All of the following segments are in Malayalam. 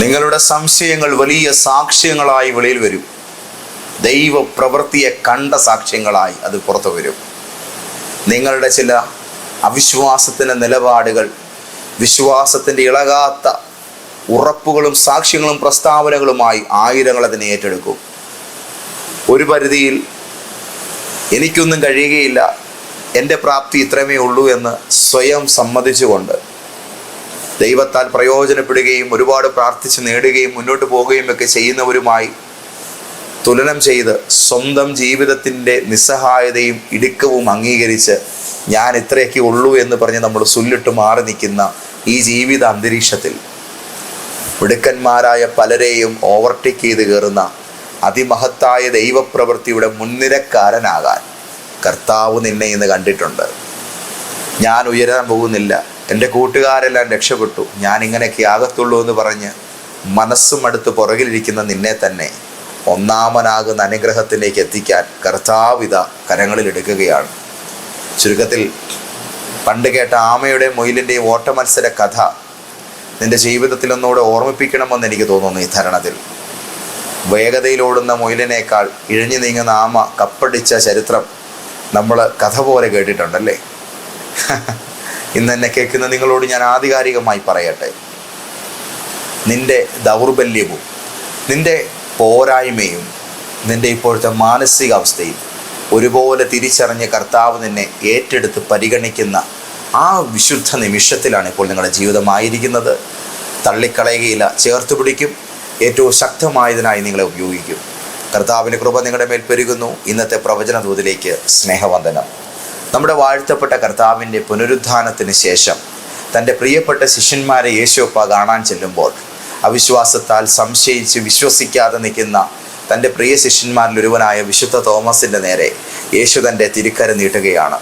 നിങ്ങളുടെ സംശയങ്ങൾ വലിയ സാക്ഷ്യങ്ങളായി വെളിയിൽ വരും. ദൈവ പ്രവൃത്തിയെ കണ്ട സാക്ഷ്യങ്ങളായി അത് പുറത്തു വരും. നിങ്ങളുടെ ചില അവിശ്വാസത്തിന്റെ നിലപാടുകൾ വിശ്വാസത്തിന്റെ ഇളകാത്ത ഉറപ്പുകളും സാക്ഷ്യങ്ങളും പ്രസ്താവനകളുമായി ആയിരങ്ങൾ അതിനെ ഏറ്റെടുക്കും. ഒരു പരിധിയിൽ എനിക്കൊന്നും കഴിയുകയില്ല എന്റെ പ്രാപ്തി ഇത്രമേ ഉള്ളൂ എന്ന് സ്വയം സമ്മതിച്ചുകൊണ്ട് ദൈവത്താൽ പ്രയോജനപ്പെടുകയും ഒരുപാട് പ്രാർത്ഥിച്ച് നേടുകയും മുന്നോട്ട് പോവുകയും ഒക്കെ ചെയ്യുന്നവരുമായി തുലനം ചെയ്ത് സ്വന്തം ജീവിതത്തിന്റെ നിസ്സഹായതയും ഇടുക്കവും അംഗീകരിച്ച് ഞാൻ ഇത്രയൊക്കെ ഉള്ളൂ എന്ന് പറഞ്ഞ് നമ്മൾ സുല്ലിട്ട് മാറി നിൽക്കുന്ന ഈ ജീവിത അന്തരീക്ഷത്തിൽ മിടുക്കന്മാരായ പലരെയും ഓവർടേക്ക് ചെയ്ത് കയറുന്ന അതിമഹത്തായ ദൈവപ്രവൃത്തിയുടെ മുൻനിരക്കാരനാകാൻ കർത്താവ് നിന്നെ ഇന്ന് കണ്ടിട്ടുണ്ട്. ഞാൻ ഉയരാൻ പോകുന്നില്ല. എന്റെ കൂട്ടുകാരെല്ലാം രക്ഷപ്പെട്ടു. ഞാനിങ്ങനെയൊക്കെ ആകത്തുള്ളൂ എന്ന് പറഞ്ഞ് മനസ്സും അടുത്ത് പുറകിലിരിക്കുന്ന നിന്നെ തന്നെ ഒന്നാമനാകുന്ന അനുഗ്രഹത്തിലേക്ക് എത്തിക്കാൻ കർത്താവിത കരങ്ങളിൽ എടുക്കുകയാണ്. ചുരുക്കത്തിൽ പണ്ട് കേട്ട ആമയുടെ മൊയിലിന്റെയും ഓട്ടമത്സര കഥ നിന്റെ ജീവിതത്തിൽ ഒന്നുകൂടെ ഓർമ്മിപ്പിക്കണമെന്ന് എനിക്ക് തോന്നുന്നു ഈ തരണത്തിൽ വേഗതയിലോടുന്ന മൊയിലിനേക്കാൾ ഇഴഞ്ഞു നീങ്ങുന്ന ആമ കപ്പടിച്ച ചരിത്രം നമ്മൾ കഥ പോലെ കേട്ടിട്ടുണ്ടല്ലേ? ഇന്ന് എന്നെ കേൾക്കുന്ന നിങ്ങളോട് ഞാൻ ആധികാരികമായി പറയട്ടെ. നിന്റെ ദൗർബല്യവും നിന്റെ പോരായ്മയും നിന്റെ ഇപ്പോഴത്തെ മാനസികാവസ്ഥയും ഒരുപോലെ തിരിച്ചറിഞ്ഞ് കർത്താവ് നിന്നെ ഏറ്റെടുത്ത് പരിഗണിക്കുന്ന ആ വിശുദ്ധ നിമിഷത്തിലാണ് ഇപ്പോൾ നിങ്ങളുടെ ജീവിതമായിരിക്കുന്നത് തള്ളിക്കളയുകയില്ല ചേർത്ത് പിടിക്കും ഏറ്റവും ശക്തമായതിനായി നിങ്ങളെ ഉപയോഗിക്കും. കർത്താവിന്റെ കൃപ നിങ്ങളുടെ മേൽ പെരുകുന്നു. ഇന്നത്തെ പ്രവചന ദൂതിലേക്ക് സ്നേഹവന്ദനം. നമ്മുടെ വാഴ്ത്തപ്പെട്ട കർത്താവിന്റെ പുനരുദ്ധാനത്തിന് ശേഷം തന്റെ പ്രിയപ്പെട്ട ശിഷ്യന്മാരെ യേശുപ്പ കാണാൻ ചെല്ലുമ്പോൾ അവിശ്വാസത്താൽ സംശയിച്ച് വിശ്വസിക്കാതെ നിൽക്കുന്ന തന്റെ പ്രിയ ശിഷ്യന്മാരിൽ ഒരുവനായ വിശുദ്ധ തോമസിന്റെ നേരെ യേശു തന്റെ തിരുക്കര നീട്ടുകയാണ്.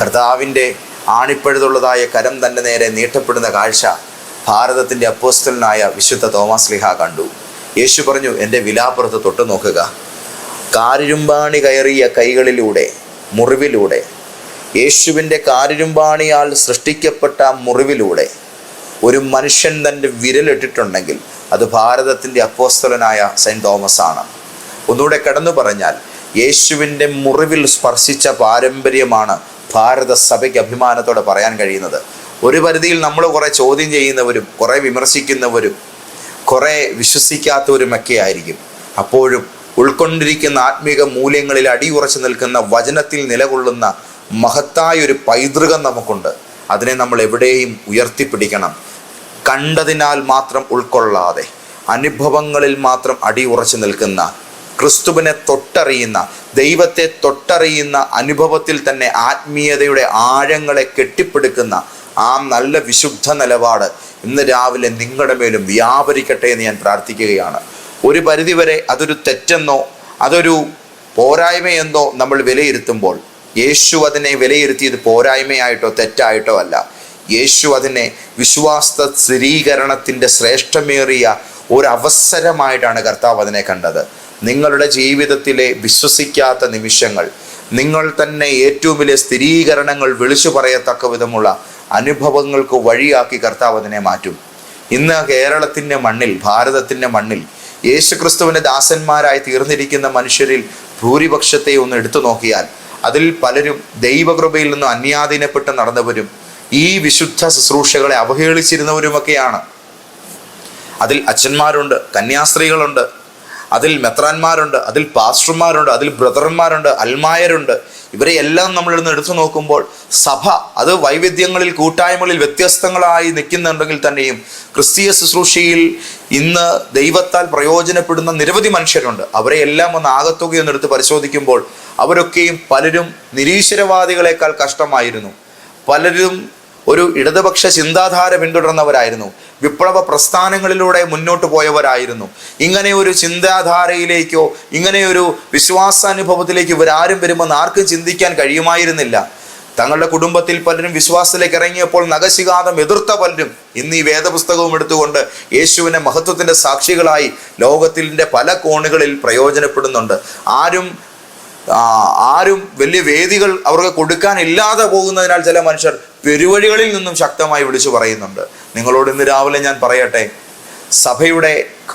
കർത്താവിന്റെ ആണിപ്പഴുതുള്ളതായ കരം തന്റെ നേരെ നീട്ടപ്പെടുന്ന കാഴ്ച ഭാരതത്തിന്റെ അപ്പോസ്റ്റലിനായ വിശുദ്ധ തോമസ് ലിഹ കണ്ടു. യേശു പറഞ്ഞു എന്റെ വിലാപ്പുറത്ത് തൊട്ടു നോക്കുക കാരിരുമ്പാണി കയറിയ കൈകളിലൂടെ മുറിവിലൂടെ യേശുവിന്റെ കാരിരുമ്പാണിയാൽ സൃഷ്ടിക്കപ്പെട്ട മുറിവിലൂടെ ഒരു മനുഷ്യൻ തന്റെ വിരലിട്ടിട്ടുണ്ടെങ്കിൽ അത് ഭാരതത്തിന്റെ അപ്പോസ്തലനായ സെന്റ് തോമസ് ആണ്. ഒന്നുകൂടെ കടന്നു പറഞ്ഞാൽ യേശുവിന്റെ മുറിവിൽ സ്പർശിച്ച പാരമ്പര്യമാണ് ഭാരത സഭയ്ക്ക് അഭിമാനത്തോടെ പറയാൻ കഴിയുന്നത്. ഒരു പരിധിയിൽ നമ്മൾ കുറേ ചോദ്യം ചെയ്യുന്നവരും കുറേ വിമർശിക്കുന്നവരും കുറേ വിശ്വസിക്കാത്തവരുമൊക്കെ ആയിരിക്കും. അപ്പോഴും ഉൾക്കൊണ്ടിരിക്കുന്ന ആത്മീക മൂല്യങ്ങളിൽ അടിയുറച്ചു നിൽക്കുന്ന വചനത്തിൽ നിലകൊള്ളുന്ന മഹത്തായ ഒരു പൈതൃകം നമുക്കുണ്ട്. അതിനെ നമ്മൾ എവിടെയും ഉയർത്തിപ്പിടിക്കണം. കണ്ടതിനാൽ മാത്രം ഉൾക്കൊള്ളാതെ അനുഭവങ്ങളിൽ മാത്രം അടിയുറച്ചു നിൽക്കുന്ന ക്രിസ്തുവിനെ തൊട്ടറിയുന്ന ദൈവത്തെ തൊട്ടറിയുന്ന അനുഭവത്തിൽ തന്നെ ആത്മീയതയുടെ ആഴങ്ങളെ കെട്ടിപ്പടുക്കുന്ന ആ നല്ല വിശുദ്ധ നിലപാട് ഇന്ന് രാവിലെ നിങ്ങളുടെ മേലും വ്യാപരിക്കട്ടെ എന്ന് ഞാൻ പ്രാർത്ഥിക്കുകയാണ്. ഒരു പരിധിവരെ അതൊരു തെറ്റെന്നോ അതൊരു പോരായ്മയെന്നോ നമ്മൾ വിലയിരുത്തുമ്പോൾ യേശു അതിനെ വിലയിരുത്തിയത് പോരായ്മയായിട്ടോ തെറ്റായിട്ടോ അല്ല. യേശു അതിനെ വിശ്വാസ സ്ഥിരീകരണത്തിന്റെ ശ്രേഷ്ഠമേറിയ ഒരവസരമായിട്ടാണ് കർത്താവ് അതിനെ കണ്ടത്. നിങ്ങളുടെ ജീവിതത്തിലെ വിശ്വസിക്കാത്ത നിമിഷങ്ങൾ നിങ്ങൾ തന്നെ ഏറ്റവും വലിയ സ്ഥിരീകരണങ്ങൾ വിളിച്ചു പറയത്തക്ക വിധമുള്ള അനുഭവങ്ങൾക്ക് വഴിയാക്കി കർത്താവ് അതിനെ മാറ്റും. ഇന്ന് കേരളത്തിന്റെ മണ്ണിൽ ഭാരതത്തിന്റെ മണ്ണിൽ യേശുക്രിസ്തുവിന്റെ ദാസന്മാരായി തീർന്നിരിക്കുന്ന മനുഷ്യരിൽ ഭൂരിപക്ഷത്തെ ഒന്ന് എടുത്തു നോക്കിയാൽ അതിൽ പലരും ദൈവകൃപയിൽ നിന്ന് അന്യാധീനപ്പെട്ട് നടന്നവരും ഈ വിശുദ്ധ ശുശ്രൂഷകളെ അവഹേളിച്ചിരുന്നവരുമൊക്കെയാണ്. അതിൽ അച്ഛന്മാരുണ്ട് കന്യാസ്ത്രീകളുണ്ട് അതിൽ മെത്രാന്മാരുണ്ട് അതിൽ പാസ്റ്റർമാരുണ്ട് അതിൽ ബ്രദർമാരുണ്ട് അൽമായരുണ്ട്. ഇവരെ എല്ലാം നമ്മൾ ഇന്ന് എടുത്തു നോക്കുമ്പോൾ സഭ അത് വൈവിധ്യങ്ങളിൽ കൂട്ടായ്മകളിൽ വ്യത്യസ്തങ്ങളായി നിൽക്കുന്നുണ്ടെങ്കിൽ തന്നെയും ക്രിസ്തീയ ശുശ്രൂഷയിൽ ഇന്ന് ദൈവത്താൽ പ്രയോജനപ്പെടുന്ന നിരവധി മനുഷ്യരുണ്ട്. അവരെ എല്ലാം ഒന്ന് ആകത്തുകയൊന്ന് എടുത്ത് പരിശോധിക്കുമ്പോൾ അവരൊക്കെയും പലരും നിരീശ്വരവാദികളെക്കാൾ കഷ്ടമായിരുന്നു. പലരും ഒരു ഇടതുപക്ഷ ചിന്താധാര പിന്തുടർന്നവരായിരുന്നു. വിപ്ലവ പ്രസ്ഥാനങ്ങളിലൂടെ മുന്നോട്ട് പോയവരായിരുന്നു. ഇങ്ങനെ ഒരു ചിന്താധാരയിലേക്കോ ഇങ്ങനെ ഒരു വിശ്വാസാനുഭവത്തിലേക്ക് ഇവരാരും വരുമെന്ന് ആർക്കും ചിന്തിക്കാൻ കഴിയുമായിരുന്നില്ല. തങ്ങളുടെ കുടുംബത്തിൽ പലരും വിശ്വാസത്തിലേക്ക് ഇറങ്ങിയപ്പോൾ നഖശികാതം എതിർത്ത പലരും ഇന്ന് ഈ വേദപുസ്തകവും എടുത്തുകൊണ്ട് യേശുവിനെ മഹത്വത്തിന്റെ സാക്ഷികളായി ലോകത്തിന്റെ പല കോണുകളിൽ പ്രയോജനപ്പെടുന്നുണ്ട്. ആരും ആരും വലിയ വേദികൾ അവർക്ക് കൊടുക്കാനില്ലാതെ പോകുന്നതിനാൽ ചില മനുഷ്യർ പെരുവഴികളിൽ നിന്നും ശക്തമായി വിളിച്ചു പറയുന്നുണ്ട്. നിങ്ങളോട് ഇന്ന് രാവിലെ ഞാൻ പറയട്ടെ സഭയുടെ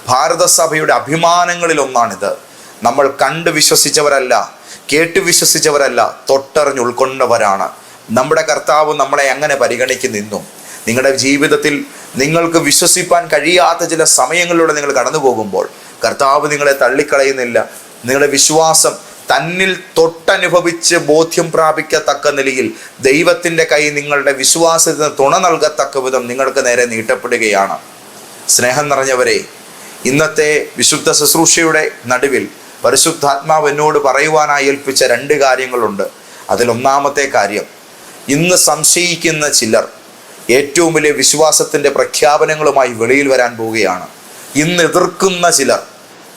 ഭാരതസഭയുടെ അഭിമാനങ്ങളിൽ ഒന്നാണിത്. നമ്മൾ കണ്ട് വിശ്വസിച്ചവരല്ല കേട്ട് വിശ്വസിച്ചവരല്ല തൊട്ടറിഞ്ഞ് ഉൾക്കൊണ്ടവരാണ്. നമ്മുടെ കർത്താവ് നമ്മളെ അങ്ങനെ പരിഗണിക്കുന്നിന്നും നിങ്ങളുടെ ജീവിതത്തിൽ നിങ്ങൾക്ക് വിശ്വസിപ്പാൻ കഴിയാത്ത ചില സമയങ്ങളിലൂടെ നിങ്ങൾ കടന്നു പോകുമ്പോൾ കർത്താവ് നിങ്ങളെ തള്ളിക്കളയുന്നില്ല. നിങ്ങളുടെ വിശ്വാസം തന്നിൽ തൊട്ടനുഭവിച്ച് ബോധ്യം പ്രാപിക്കത്തക്ക നിലയിൽ ദൈവത്തിന്റെ കൈ നിങ്ങളുടെ വിശ്വാസത്തിന് തുണ നൽകത്തക്ക വിധം നിങ്ങൾക്ക് നേരെ നീട്ടപ്പെടുകയാണ്. സ്നേഹം നിറഞ്ഞവരെ ഇന്നത്തെ വിശുദ്ധ ശുശ്രൂഷയുടെ നടുവിൽ പരിശുദ്ധാത്മാവ് എന്നോട് പറയുവാനായി ഏൽപ്പിച്ച രണ്ട് കാര്യങ്ങളുണ്ട്. അതിലൊന്നാമത്തെ കാര്യം ഇന്ന് സംശയിക്കുന്ന ചിലർ ഏറ്റവും വലിയ വിശ്വാസത്തിന്റെ പ്രഖ്യാപനങ്ങളുമായി വെളിയിൽ വരാൻ പോവുകയാണ്. ഇന്ന് എതിർക്കുന്ന ചിലർ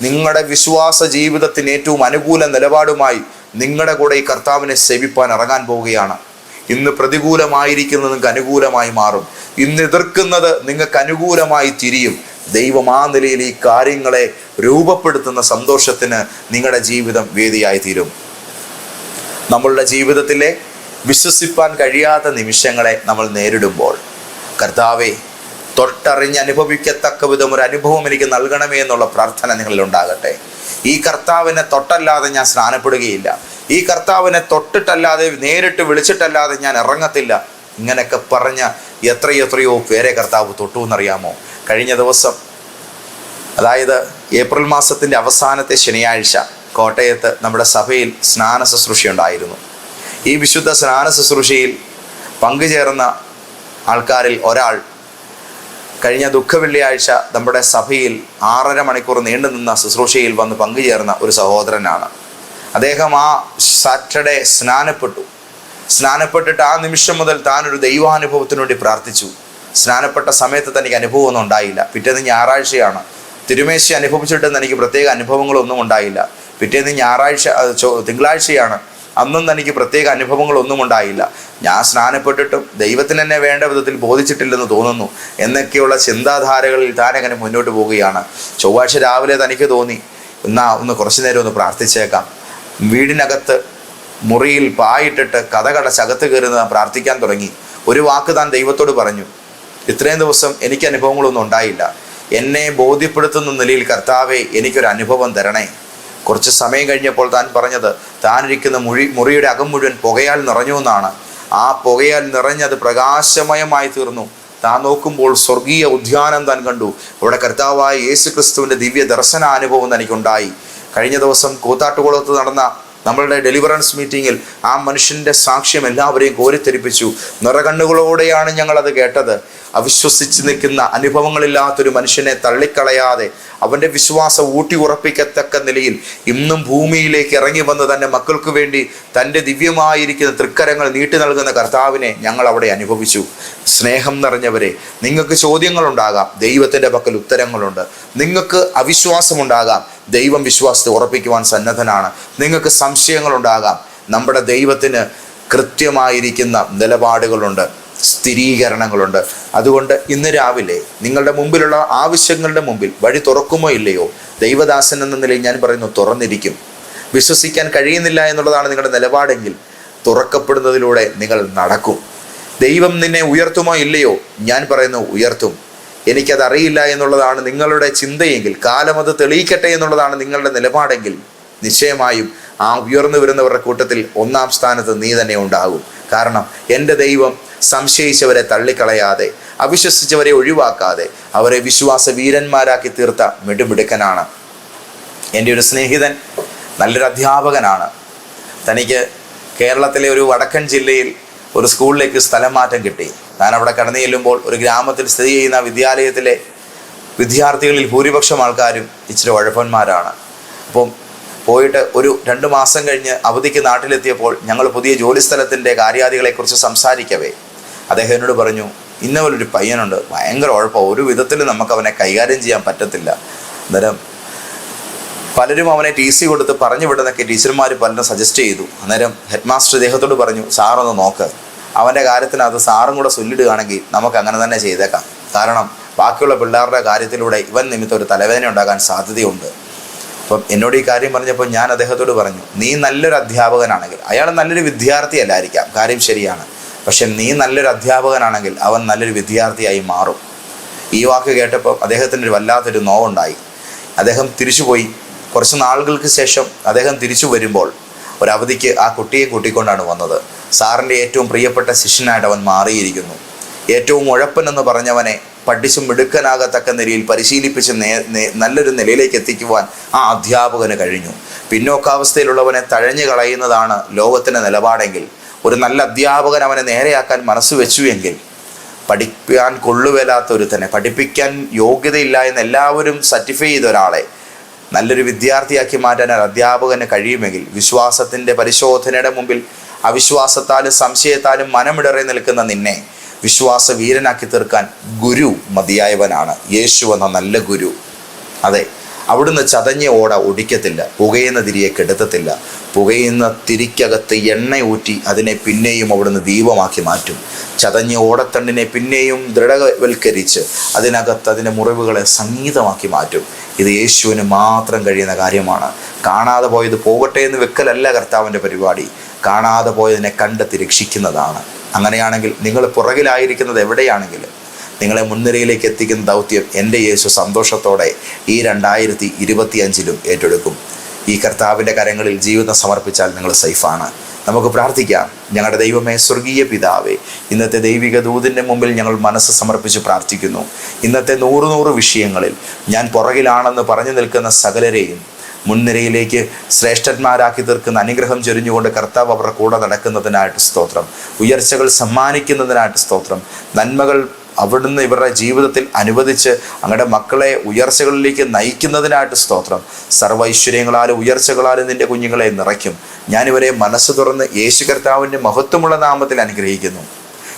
നിങ്ങളുടെ വിശ്വാസ ജീവിതത്തിന് ഏറ്റവും അനുകൂല നിലപാടുമായി നിങ്ങളുടെ കൂടെ ഈ കർത്താവിനെ സേവിപ്പാൻ ഇറങ്ങാൻ പോവുകയാണ്. ഇന്ന് പ്രതികൂലമായിരിക്കുന്നത് നിങ്ങൾക്ക് അനുകൂലമായി മാറും. ഇന്ന് എതിർക്കുന്നത് നിങ്ങൾക്ക് അനുകൂലമായി തിരിയും. ദൈവം ആ നിലയിൽ ഈ കാര്യങ്ങളെ രൂപപ്പെടുത്തുന്ന സന്തോഷത്തിന് നിങ്ങളുടെ ജീവിതം വേദിയായി തീരും. നമ്മളുടെ ജീവിതത്തിലെ വിശ്വസിപ്പാൻ കഴിയാത്ത നിമിഷങ്ങളെ നമ്മൾ നേരിടുമ്പോൾ കർത്താവെ തൊട്ടറിഞ്ഞ് അനുഭവിക്കത്തക്ക വിധം ഒരു അനുഭവം എനിക്ക് നൽകണമേ എന്നുള്ള പ്രാർത്ഥന നിങ്ങളിൽ ഉണ്ടാകട്ടെ. ഈ കർത്താവിനെ തൊട്ടല്ലാതെ ഞാൻ സ്നാനപ്പെടുകയില്ല. ഈ കർത്താവിനെ തൊട്ടിട്ടല്ലാതെ നേരിട്ട് വിളിച്ചിട്ടല്ലാതെ ഞാൻ ഇറങ്ങത്തില്ല. ഇങ്ങനെയൊക്കെ പറഞ്ഞ എത്രയെത്രയോ പേരെ കർത്താവ് തൊട്ടു എന്നറിയാമോ? കഴിഞ്ഞ ദിവസം അതായത് ഏപ്രിൽ മാസത്തിന്റെ അവസാനത്തെ ശനിയാഴ്ച കോട്ടയത്ത് നമ്മുടെ സഭയിൽ സ്നാന ശുശ്രൂഷ ഉണ്ടായിരുന്നു. ഈ വിശുദ്ധ സ്നാന ശുശ്രൂഷയിൽ പങ്കുചേർന്ന ആൾക്കാരിൽ ഒരാൾ കഴിഞ്ഞ ദുഃഖ വെള്ളിയാഴ്ച നമ്മുടെ സഭയിൽ ആറര മണിക്കൂർ നീണ്ടു നിന്ന ശുശ്രൂഷയിൽ വന്ന് പങ്കുചേർന്ന ഒരു സഹോദരനാണ്. അദ്ദേഹം ആ സാറ്റർഡേ സ്നാനപ്പെട്ടു. സ്നാനപ്പെട്ടിട്ട് ആ നിമിഷം മുതൽ താൻ ഒരു ദൈവാനുഭവത്തിനു വേണ്ടി പ്രാർത്ഥിച്ചു. സ്നാനപ്പെട്ട സമയത്ത് തനിക്ക് അനുഭവമൊന്നും ഉണ്ടായില്ല. പിറ്റേന്ന് ഞായറാഴ്ചയാണ്. തിരുമേശി അനുഭവിച്ചിട്ടെന്ന് എനിക്ക് പ്രത്യേക അനുഭവങ്ങളൊന്നും ഉണ്ടായില്ല. പിറ്റേന്ന് ഞായറാഴ്ച തിങ്കളാഴ്ചയാണ് അന്നും തനിക്ക് പ്രത്യേക അനുഭവങ്ങളൊന്നും ഉണ്ടായില്ല. ഞാൻ സ്നാനപ്പെട്ടിട്ടും ദൈവത്തിന് എന്നെ വേണ്ട വിധത്തിൽ ബോധിച്ചിട്ടില്ലെന്ന് തോന്നുന്നു. എന്നൊക്കെയുള്ള ചിന്താധാരകളിൽ താൻ അങ്ങനെ മുന്നോട്ട് പോവുകയാണ് ചൊവ്വാഴ്ച രാവിലെ തനിക്ക് തോന്നി എന്നാ ഒന്ന് കുറച്ചു നേരം ഒന്ന് പ്രാർത്ഥിച്ചേക്കാം. വീടിനകത്ത് മുറിയിൽ പായിട്ടിട്ട് കഥകടച്ചകത്ത് കയറുന്ന പ്രാർത്ഥിക്കാൻ തുടങ്ങി. ഒരു വാക്ക് താൻ ദൈവത്തോട് പറഞ്ഞു ഇത്രയും ദിവസം എനിക്ക് അനുഭവങ്ങളൊന്നും ഉണ്ടായില്ല. എന്നെ ബോധ്യപ്പെടുത്തുന്ന നിലയിൽ കർത്താവെ എനിക്കൊരു അനുഭവം തരണേ. കുറച്ച് സമയം കഴിഞ്ഞപ്പോൾ താൻ പറഞ്ഞത് താനിരിക്കുന്ന മുഴി മുറിയുടെ അകം മുഴുവൻ പുകയാൽ നിറഞ്ഞു എന്നാണ്. ആ പുകയാൽ നിറഞ്ഞത് പ്രകാശമയമായി തീർന്നു. താൻ നോക്കുമ്പോൾ സ്വർഗീയ ഉദ്യാനം താൻ കണ്ടു. അവിടെ കർത്താവായ യേശു ക്രിസ്തുവിന്റെ ദിവ്യ ദർശനാനുഭവം തനിക്കുണ്ടായി. കഴിഞ്ഞ ദിവസം കൂത്താട്ടുകുളത്ത് നടന്ന നമ്മളുടെ ഡെലിവറൻസ് മീറ്റിങ്ങിൽ ആ മനുഷ്യന്റെ സാക്ഷ്യം എല്ലാവരെയും കോരിത്തെരിപ്പിച്ചു നിറകണ്ണുകളോടെയാണ് ഞങ്ങളത് കേട്ടത്. അവിശ്വസിച്ച് നിൽക്കുന്ന അനുഭവങ്ങളില്ലാത്തൊരു മനുഷ്യനെ തള്ളിക്കളയാതെ അവന്റെ വിശ്വാസം ഊട്ടി ഉറപ്പിക്കത്തക്ക നിലയിൽ ഇന്നും ഭൂമിയിലേക്ക് ഇറങ്ങി വന്ന് തന്റെ മക്കൾക്ക് വേണ്ടി തന്റെ ദിവ്യമായിരിക്കുന്ന തൃക്കരങ്ങൾ നീട്ടി നൽകുന്ന കർത്താവിനെ ഞങ്ങൾ അവിടെ അനുഭവിച്ചു. സ്നേഹം നിറഞ്ഞവരെ നിങ്ങൾക്ക് ചോദ്യങ്ങളുണ്ടാകാം ദൈവത്തിന്റെ പക്കൽ ഉത്തരങ്ങളുണ്ട്. നിങ്ങൾക്ക് അവിശ്വാസമുണ്ടാകാം ദൈവം വിശ്വാസത്തെ ഉറപ്പിക്കുവാൻ സന്നദ്ധനാണ്. നിങ്ങൾക്ക് സംശയങ്ങളുണ്ടാകാം നമ്മുടെ ദൈവത്തിന് കൃത്യമായിരിക്കുന്ന നിലപാടുകളുണ്ട്. സ്ഥിരീകരണങ്ങളുണ്ട്. അതുകൊണ്ട് ഇന്ന് രാവിലെ നിങ്ങളുടെ മുമ്പിലുള്ള ആവശ്യങ്ങളുടെ മുമ്പിൽ വഴി തുറക്കുമോ ഇല്ലയോ? ദൈവദാസൻ എന്ന നിലയിൽ ഞാൻ പറയുന്നു തുറന്നിരിക്കും. വിശ്വസിക്കാൻ കഴിയുന്നില്ല എന്നുള്ളതാണ് നിങ്ങളുടെ നിലപാടെങ്കിൽ തുറക്കപ്പെടുന്നതിലൂടെ നിങ്ങൾ നടക്കും. ദൈവം നിന്നെ ഉയർത്തുമോ ഇല്ലയോ? ഞാൻ പറയുന്നു ഉയർത്തും. എനിക്കതറിയില്ല എന്നുള്ളതാണ് നിങ്ങളുടെ ചിന്തയെങ്കിൽ കാലം അത് തെളിയിക്കട്ടെ എന്നുള്ളതാണ് നിങ്ങളുടെ നിലപാടെങ്കിൽ നിശ്ചയമായും ആ ഉയർന്നു വരുന്നവരുടെ കൂട്ടത്തിൽ ഒന്നാം സ്ഥാനത്ത് നീ തന്നെ ഉണ്ടാകും. കാരണം എന്റെ ദൈവം സംശയിച്ചവരെ തള്ളിക്കളയാതെ അവിശ്വസിച്ചവരെ ഒഴിവാക്കാതെ അവരെ വിശ്വാസ വീരന്മാരാക്കി തീർത്ത മിടുമിടുക്കനാണ്. എന്റെ ഒരു സ്നേഹിതൻ നല്ലൊരു അധ്യാപകനാണ്. തനിക്ക് കേരളത്തിലെ ഒരു വടക്കൻ ജില്ലയിൽ ഒരു സ്കൂളിലേക്ക് സ്ഥലം മാറ്റം കിട്ടി. ഞാൻ അവിടെ കടന്നു ചെല്ലുമ്പോൾ ഒരു ഗ്രാമത്തിൽ സ്ഥിതി ചെയ്യുന്ന വിദ്യാലയത്തിലെ വിദ്യാർത്ഥികളിൽ ഭൂരിപക്ഷം ആൾക്കാരും ഇച്ചിരി ഉഴപ്പന്മാരാണ് അപ്പം പോയിട്ട് ഒരു രണ്ട് മാസം കഴിഞ്ഞ് അവധിക്ക് നാട്ടിലെത്തിയപ്പോൾ ഞങ്ങൾ പുതിയ ജോലിസ്ഥലത്തിന്റെ കാര്യാദികളെക്കുറിച്ച് സംസാരിക്കവേ. അദ്ദേഹം എന്നോട് പറഞ്ഞു ഒരു പയ്യനുണ്ട് ഭയങ്കര ഉഴപ്പം. ഒരു വിധത്തിൽ നമുക്ക് അവനെ കൈകാര്യം ചെയ്യാൻ പറ്റത്തില്ല. അന്നേരം പലരും അവനെ ടി സി കൊടുത്ത് പറഞ്ഞു വിടുന്നൊക്കെ ടീച്ചർമാർ പലരും സജസ്റ്റ് ചെയ്തു. അന്നേരം ഹെഡ് മാസ്റ്റർ ഇദ്ദേഹത്തോട് പറഞ്ഞു സാറൊന്ന് നോക്ക്. അവന്റെ കാര്യത്തിന് അത് സാറും കൂടെ ചൊല്ലിടുകയാണെങ്കിൽ നമുക്ക് അങ്ങനെ തന്നെ ചെയ്തേക്കാം. കാരണം ബാക്കിയുള്ള പിള്ളേരുടെ കാര്യത്തിലൂടെ ഇവൻ നിമിത്തം ഒരു തലവേദന ഉണ്ടാകാൻ സാധ്യതയുണ്ട്. അപ്പം എന്നോട് ഈ കാര്യം പറഞ്ഞപ്പോൾ ഞാൻ അദ്ദേഹത്തോട് പറഞ്ഞു നീ നല്ലൊരു അധ്യാപകനാണെങ്കിൽ അയാൾ നല്ലൊരു വിദ്യാർത്ഥിയല്ലായിരിക്കാം. കാര്യം ശരിയാണ്. പക്ഷെ നീ നല്ലൊരു അധ്യാപകനാണെങ്കിൽ അവൻ നല്ലൊരു വിദ്യാർത്ഥിയായി മാറും. ഈ വാക്ക് കേട്ടപ്പോൾ അദ്ദേഹത്തിന് ഒരു വല്ലാത്തൊരു നോവുണ്ടായി. അദ്ദേഹം തിരിച്ചുപോയി. കുറച്ച് നാളുകൾക്ക് ശേഷം അദ്ദേഹം തിരിച്ചു വരുമ്പോൾ ഒരു അവധിക്ക് ആ കുട്ടിയെ കൂട്ടിക്കൊണ്ടാണ് വന്നത്. സാറിന്റെ ഏറ്റവും പ്രിയപ്പെട്ട ശിഷ്യനായിട്ട് അവൻ മാറിയിരിക്കുന്നു. ഏറ്റവും ഉഴപ്പൻ എന്ന് പറഞ്ഞവനെ പഠിച്ചു മിടുക്കനാകത്തക്ക നിലയിൽ പരിശീലിപ്പിച്ച് നല്ലൊരു നിലയിലേക്ക് എത്തിക്കുവാൻ ആ അധ്യാപകന് കഴിഞ്ഞു. പിന്നോക്കാവസ്ഥയിലുള്ളവനെ തഴഞ്ഞു കളയുന്നതാണ് ലോകത്തിന്റെ നിലപാടെങ്കിൽ ഒരു നല്ല അധ്യാപകൻ അവനെ നേരെയാക്കാൻ മനസ്സ് വെച്ചു എങ്കിൽ പഠിക്കാൻ കൊള്ളുവല്ലാത്ത ഒരുത്തനെ പഠിപ്പിക്കാൻ യോഗ്യതയില്ല എന്ന് എല്ലാവരും സർട്ടിഫൈ ചെയ്ത ഒരാളെ നല്ലൊരു വിദ്യാർത്ഥിയാക്കി മാറ്റാൻ ഒരു അധ്യാപകന് കഴിയുമെങ്കിൽ വിശ്വാസത്തിന്റെ പരിശോധനയുടെ മുമ്പിൽ അവിശ്വാസത്താലും സംശയത്താലും മനമിടറി നിൽക്കുന്ന നിന്നെ വിശ്വാസ വീരനാക്കി തീർക്കാൻ ഗുരു മതിയായവനാണ്. യേശു എന്ന നല്ല ഗുരു. അതെ. അവിടുന്ന് ചതഞ്ഞ ഓട ഒടിക്കത്തില്ല. പുകയുന്ന തിരിയെ കെടുത്തത്തില്ല. പുകയുന്ന തിരിക്കകത്ത് എണ്ണ ഊറ്റി അതിനെ പിന്നെയും അവിടുന്ന് ദീപമാക്കി മാറ്റും. ചതഞ്ഞ ഓടത്തണ്ടിനെ പിന്നെയും ദൃഢവൽക്കരിച്ച് അതിനകത്ത് അതിന്റെ മുറിവുകളെ സംഗീതമാക്കി മാറ്റും. ഇത് യേശുവിന് മാത്രം കഴിയുന്ന കാര്യമാണ്. കാണാതെ പോയത് പോകട്ടെ എന്ന് വെക്കലല്ല കർത്താവിന്റെ പരിപാടി. കാണാതെ പോയതിനെ കണ്ടെത്തി രക്ഷിക്കുന്നതാണ്. അങ്ങനെയാണെങ്കിൽ നിങ്ങൾ പുറകിലായിരിക്കുന്നത് എവിടെയാണെങ്കിലും നിങ്ങളെ മുൻനിരയിലേക്ക് എത്തിക്കുന്ന ദൗത്യം എന്റെ യേശു സന്തോഷത്തോടെ ഈ രണ്ടായിരത്തി ഇരുപത്തിയഞ്ചിലും ഏറ്റെടുക്കും. ഈ കർത്താവിന്റെ കരങ്ങളിൽ ജീവിതം സമർപ്പിച്ചാൽ നിങ്ങൾ സേഫാണ്. നമുക്ക് പ്രാർത്ഥിക്കാം. ഞങ്ങളുടെ ദൈവമേ സ്വർഗീയ പിതാവേ ഇന്നത്തെ ദൈവിക ദൂതിന്റെ മുമ്പിൽ ഞങ്ങൾ മനസ്സ് സമർപ്പിച്ച് പ്രാർത്ഥിക്കുന്നു. ഇന്നത്തെ നൂറ് നൂറ് വിഷയങ്ങളിൽ ഞാൻ പുറകിലാണെന്ന് പറഞ്ഞു നിൽക്കുന്ന സകലരെയും മുൻനിരയിലേക്ക് ശ്രേഷ്ഠന്മാരാക്കി തീർക്കുന്ന അനുഗ്രഹം ചൊരിഞ്ഞുകൊണ്ട് കർത്താവ് അവരുടെ കൂടെ നടക്കുന്നതിനായിട്ട് സ്തോത്രം. ഉയർച്ചകൾ സമ്മാനിക്കുന്നതിനായിട്ട് സ്തോത്രം. നന്മകൾ അവിടുന്ന് ഇവരുടെ ജീവിതത്തിൽ അനുവദിച്ച് അങ്ങയുടെ മക്കളെ ഉയർച്ചകളിലേക്ക് നയിക്കുന്നതിനായിട്ട് സ്തോത്രം. സർവ ഐശ്വര്യങ്ങളാലും ഉയർച്ചകളാലും നിന്റെ കുഞ്ഞുങ്ങളെ നിറയ്ക്കും. ഞാനിവരെ മനസ്സ് തുറന്ന് യേശു കർത്താവിന്റെ മഹത്വമുള്ള നാമത്തിൽ അനുഗ്രഹിക്കുന്നു.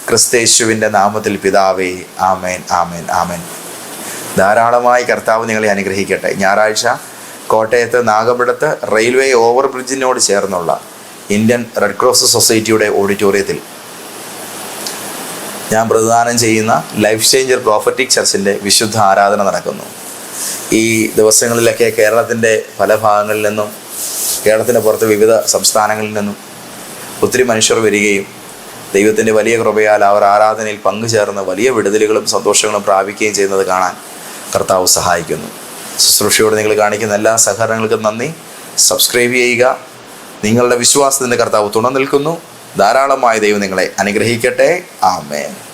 ക്രിസ്തേശുവിന്റെ നാമത്തിൽ പിതാവേ ആമേൻ ആമേൻ ആമേൻ. ധാരാളമായി കർത്താവ് നിങ്ങളെ അനുഗ്രഹിക്കട്ടെ. ഞായറാഴ്ച കോട്ടയത്ത് നാഗപുരത്ത് റെയിൽവേ ഓവർ ബ്രിഡ്ജിനോട് ചേർന്നുള്ള ഇന്ത്യൻ റെഡ് ക്രോസ് സൊസൈറ്റിയുടെ ഓഡിറ്റോറിയത്തിൽ ഞാൻ പ്രതിദാനം ചെയ്യുന്ന ലൈഫ് ചേഞ്ചർ പ്രോഫറ്റിക് ചർച്ചിന്റെ വിശുദ്ധ ആരാധന നടക്കുന്നു. ഈ ദിവസങ്ങളിലൊക്കെ കേരളത്തിന്റെ പല ഭാഗങ്ങളിൽ നിന്നും കേരളത്തിന്റെ പുറത്ത് വിവിധ സംസ്ഥാനങ്ങളിൽ നിന്നും ഒത്തിരി മനുഷ്യർ വരികയും ദൈവത്തിന്റെ വലിയ കൃപയാൽ അവർ ആരാധനയിൽ പങ്കുചേർന്ന് വലിയ വിടുതലുകളും സന്തോഷങ്ങളും പ്രാപിക്കുകയും ചെയ്യുന്നത് കാണാൻ കർത്താവ് സഹായിക്കുന്നു. ശുശ്രൂഷയോട് നിങ്ങൾ കാണിക്കുന്ന എല്ലാ സഹകരണങ്ങൾക്കും നന്ദി. സബ്സ്ക്രൈബ് ചെയ്യുക. നിങ്ങളുടെ വിശ്വാസത്തിന്റെ കർത്താവ് തുണ നിൽക്കുന്നു. ധാരാളമായ ദൈവം നിങ്ങളെ അനുഗ്രഹിക്കട്ടെ. ആമേൻ.